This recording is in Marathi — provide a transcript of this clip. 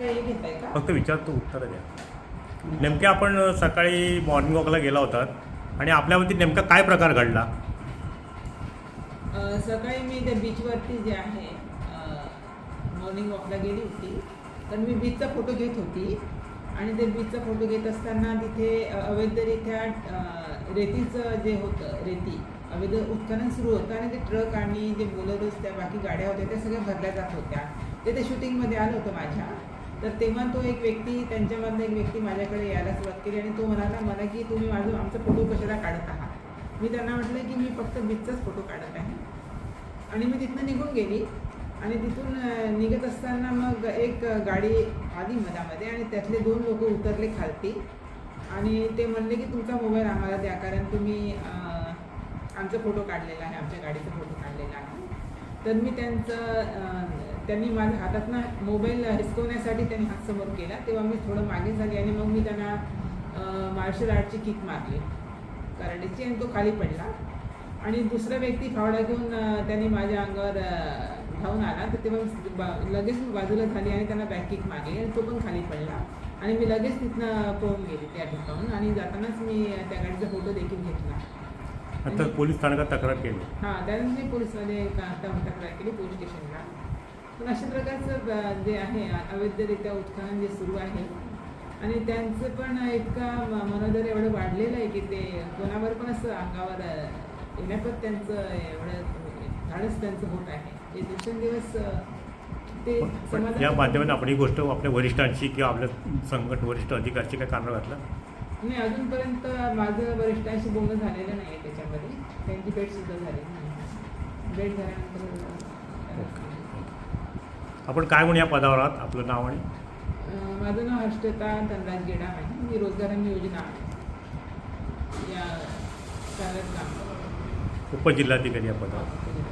हे फक्त विचारतो उत्तर द्या. नेमके आपण सकाळी मॉर्निंग वॉकला गेला होतात आणि आपल्यावरती नेमका काय प्रकार घडला? सकाळी मी त्या बीचवरती जे आहे मॉर्निंग वॉकला गेली होती. तर मी बीचचा फोटो घेत होती आणि ते बीचचा फोटो घेत असताना तिथे अवैधरित्या रेतीचं जे होतं रेती अवैध उत्खनन सुरू होतं आणि ते ट्रक आणि जे बोलरोज त्या बाकी गाड्या होत्या त्या सगळ्या भरल्या जात होत्या. ते ते शूटिंगमध्ये आलं होतं माझ्या. तर तेव्हा तो एक व्यक्ती त्यांच्यामधला एक व्यक्ती माझ्याकडे यायला सुरुवात केली आणि तो म्हणाला मला की तुम्ही माझं आमचा फोटो कशाला काढत आहात? मी त्यांना म्हटलं की मी फक्त बीचचाच फोटो काढत आहे. आणि मी तिथनं निघून गेली आणि तिथून निघत असताना मग एक गाडी आली मधामध्ये आणि त्यातले दोन लोक उतरले खालती आणि ते म्हणले की तुमचा मोबाईल आम्हाला द्या कारण तुम्ही आमचा फोटो काढलेला आहे आमच्या गाडीचा फोटो काढलेला आहे. तर मी त्यांचं त्यांनी माझ्या हातातनं मोबाईल हिसकवण्यासाठी त्यांनी हात समोर केला. तेव्हा मी थोडं मागे झाली आणि मग मी त्यांना मार्शल आर्टची किक मारली. कराटेची आणि तो खाली पडला. आणि दुसरा व्यक्ती फावडा घेऊन त्याने माझ्या अंगावर धावून आला. तर तेव्हा लगेच मी बाजूला झाली आणि त्यांना बॅक किक मारली आणि तो पण खाली पडला. आणि मी लगेच तिथनं पळून गेली त्या ठिकाणून आणि जातानाच मी त्या गाडीचा फोटो देखील घेतला. पोलीस स्थानकात तक्रार केली. हां त्यानंतर मी पोलिसमध्ये तक्रार केली पोलीस स्टेशनला. पण अशा प्रकारचं जे आहे अवैधरित्या उत्खनन जे सुरू आहे आणि त्यांचं पण इतका मनोदर एवढं वाढलेलं आहे की ते कोणावर पण असं अंगावर येण्यापत त्यांचं एवढं धाडस त्यांचं होत आहे. जे दिवसेंदिवस ते या माध्यमातून आपण ही गोष्ट आपल्या वरिष्ठांशी किंवा आपल्या संघट वरिष्ठ अधिकाऱ्याशी काय कारणं घातलं नाही अजूनपर्यंत माझं वरिष्ठांशी बोलणं झालेलं नाही आहे त्याच्यामध्ये. त्यांची भेट सुद्धा झाली नाही. भेट झाल्यानंतर आपण काय म्हणून या पदावर आहात आपलं नाव आणि? माझं नाव हर्षता धनराज गेडा आहे. मी रोजगार हमी योजना या उपजिल्हाधिकारी या पदावर.